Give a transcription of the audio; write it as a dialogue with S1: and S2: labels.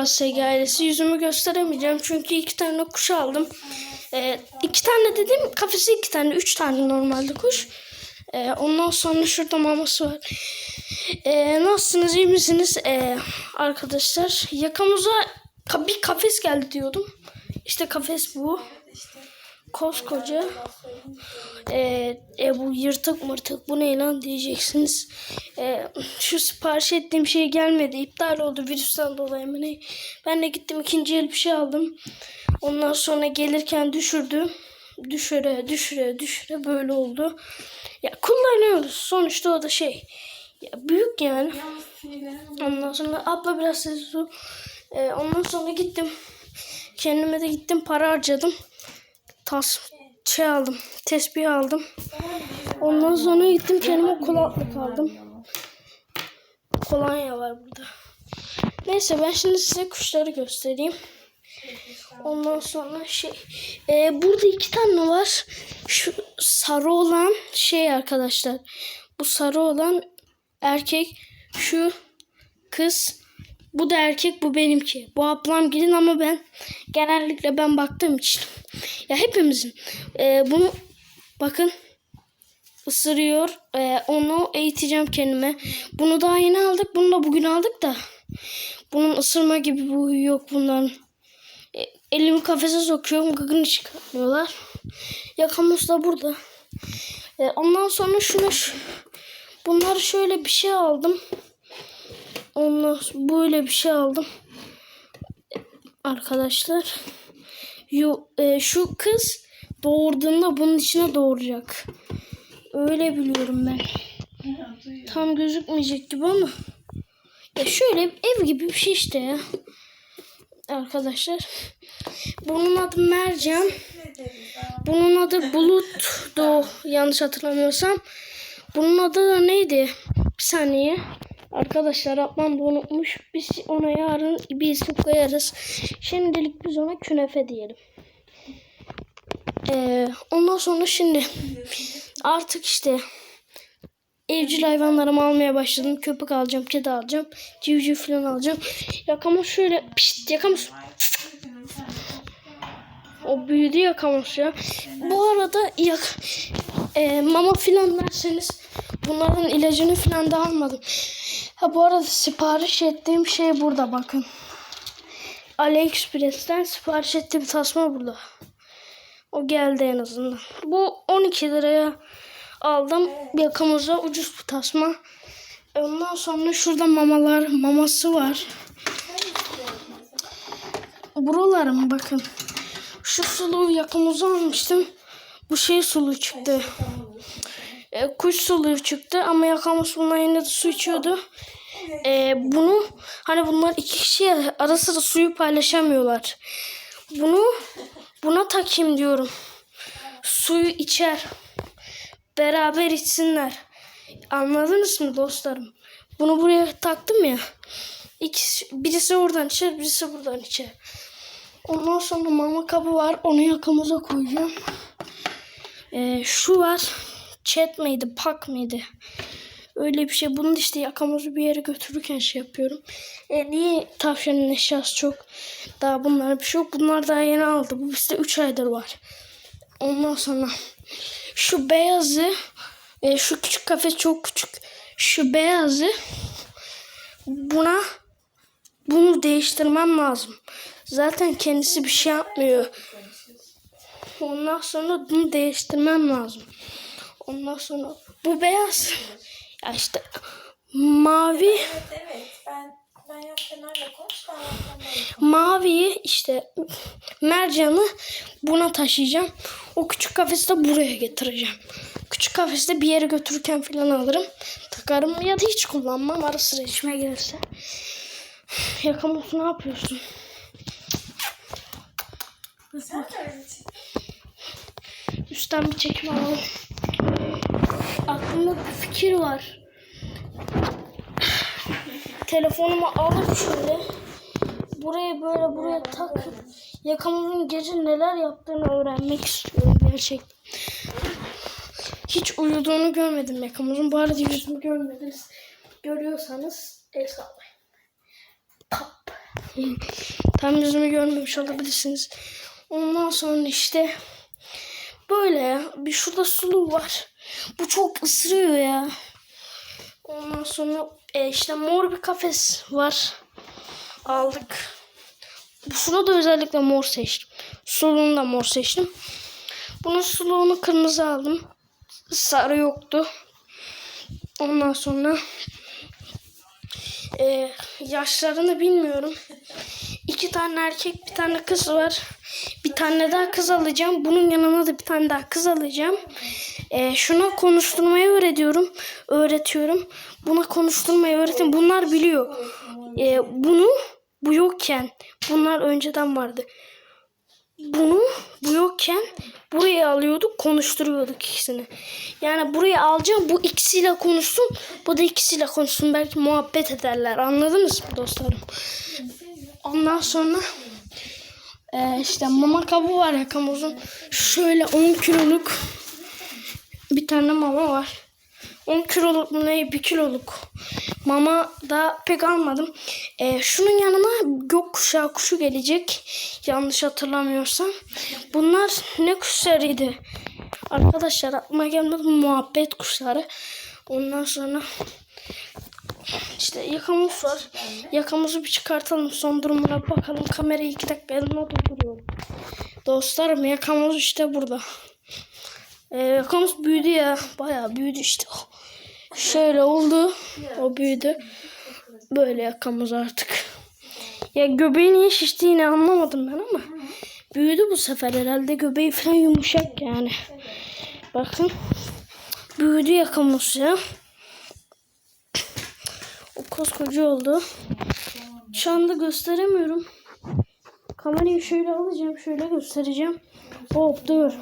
S1: ASG ailesi. Yüzümü gösteremeyeceğim çünkü iki tane kuş aldım. Ee, iki tane dedim kafesi iki tane. Üç tane normalde kuş. Ee, ondan sonra şurada maması var. Ee, nasılsınız iyi misiniz Ee, arkadaşlar? Yakamıza ka- bir kafes geldi diyordum. İşte kafes bu. Koskoca. Ee, e, bu yırtık mırtık bu ne lan diyeceksiniz. Ee, şu sipariş ettiğim şey gelmedi. iptal oldu virüsten dolayı mı ne? Ben de gittim ikinci el bir şey aldım. Ondan sonra gelirken düşürdü. Düşüre düşüre düşüre böyle oldu. Ya kullanıyoruz. Sonuçta o da şey. Ya büyük yani. Ondan sonra abla biraz sessiz ol. Ee, ondan sonra gittim. Kendime de gittim para harcadım. Tas şey aldım. Tesbih aldım. Ondan sonra gittim kendime kulaklık aldım. Kolonya var burada. Neyse ben şimdi size kuşları göstereyim. Ondan sonra şey e, burada iki tane var. Şu sarı olan şey arkadaşlar. Bu sarı olan erkek. Şu kız. Bu da erkek bu benimki. Bu ablam gidin ama ben genellikle ben baktığım için. Ya hepimizin. E, bunu bakın ısırıyor. E, onu eğiteceğim kendime. Bunu daha yeni aldık. Bunu da bugün aldık da. Bunun ısırma gibi bir huyu yok bunların. E, elimi kafese sokuyorum. Gıgını çıkartmıyorlar. Yakamoz da burada. E, ondan sonra şunu şu, bunları şöyle bir şey aldım. Ondan sonra böyle bir şey aldım. Arkadaşlar. Yo, e, şu kız doğurduğunda bunun içine doğuracak. Öyle biliyorum ben. Tam gözükmeyecek gibi ama. Ya şöyle ev gibi bir şey işte ya. Arkadaşlar. Bunun adı Mercan. Bunun adı Bulut'du yanlış hatırlamıyorsam. Bunun adı da neydi? Bir saniye. Arkadaşlar ablam da unutmuş. Biz ona yarın bir isim koyarız. Şimdilik biz ona künefe diyelim. Ee, ondan sonra şimdi artık işte evcil hayvanlarımı almaya başladım. Köpek alacağım, kedi alacağım, civciv falan alacağım. Yakamoz şöyle pişt yakamoz. O büyüdü yakamoz ya. Bu arada yak, e, mama filan derseniz bunların ilacını filan da almadım. Ha bu arada sipariş ettiğim şey burada bakın. AliExpress'ten sipariş ettiğim tasma burada. O geldi en azından. Bu 12 liraya aldım. Yakamoza ucuz bir tasma. Ondan sonra şurada mamalar, maması var. Buralarım bakın. Şu suluğu yakamoza almıştım. Bu şey suluğu çıktı. E, kuş suluğu çıktı ama yakamoz bundan yine de su içiyordu. E, bunu hani bunlar iki kişi ara sıra suyu paylaşamıyorlar. Bunu buna takayım diyorum. Suyu içer. Beraber içsinler. Anladınız mı dostlarım? Bunu buraya taktım ya. İkisi, birisi oradan içer, birisi buradan içer. Ondan sonra mama kabı var. Onu yakamoza koyacağım. Ee, şu var. Chat miydi, pak mıydı? Öyle bir şey. Bunu işte yakamozu bir yere götürürken şey yapıyorum. E, niye tavşanın eşyası çok? Daha bunlar bir şey yok. Bunlar daha yeni aldı. Bu bizde 3 aydır var. Ondan sonra şu beyazı e, şu küçük kafes çok küçük. Şu beyazı buna bunu değiştirmem lazım. Zaten kendisi bir şey yapmıyor. Ondan sonra bunu değiştirmem lazım. Ondan sonra bu beyaz. Ya işte mavi
S2: Evet evet ben ben yaptığımlarla konuş
S1: maviyi işte mercanı buna taşıyacağım. O küçük kafesi de buraya getireceğim. Küçük kafesi de bir yere götürürken falan alırım. Takarım ya da hiç kullanmam. Ara sıra içime gelirse. Yakamoz ne yapıyorsun?
S2: Sen de öyle çık.
S1: Üstten bir çekim alalım. Aklımda bir fikir var. Telefonumu alıp şöyle buraya böyle buraya takıp yakamızın gece neler yaptığını öğrenmek istiyorum gerçekten. Hiç uyuduğunu görmedim yakamızın. Bu arada yüzümü görmediniz. Görüyorsanız el sallayın. Tam yüzümü görmemiş olabilirsiniz. Ondan sonra işte böyle ya. Bir şurada sulu var. Bu çok ısırıyor ya. Ondan sonra e, işte mor bir kafes var. Aldık. Şuna da özellikle mor seçtim. Suluğunu da mor seçtim. Bunun suluğunu kırmızı aldım. Sarı yoktu. Ondan sonra e, yaşlarını bilmiyorum. İki tane erkek bir tane kız var. Bir tane daha kız alacağım. Bunun yanına da bir tane daha kız alacağım. E, şuna konuşturmayı öğretiyorum. Öğretiyorum. Buna konuşturmayı öğretin. Bunlar biliyor. E, bunu bu yokken bunlar önceden vardı. Bunu bu yokken buraya alıyorduk konuşturuyorduk ikisini. Yani buraya alacağım bu ikisiyle konuşsun bu da ikisiyle konuşsun belki muhabbet ederler anladınız mı dostlarım? Ondan sonra e, işte mama kabı var ya kamuzun şöyle 10 kiloluk bir tane mama var. 10 kiloluk mu ne 1 kiloluk mama da pek almadım. E, şunun yanına gökkuşağı kuşu gelecek. Yanlış hatırlamıyorsam. Bunlar ne kuşlarıydı? Arkadaşlar aklıma gelmedi muhabbet kuşları. Ondan sonra işte yakamız var. Yakamızı bir çıkartalım. Son durumuna bakalım. Kamerayı iki dakika elimle durduruyorum. Dostlarım yakamız işte burada. Ee, yakamız büyüdü ya. Bayağı büyüdü işte. Şöyle oldu. O büyüdü. Böyle yakamız artık. Ya göbeği niye şiştiğini anlamadım ben ama. Büyüdü bu sefer herhalde. Göbeği falan yumuşak yani. Bakın. Büyüdü yakamız ya. Koskoca oldu. Şu anda gösteremiyorum. Kamerayı şöyle alacağım. Şöyle göstereceğim. Hop dur.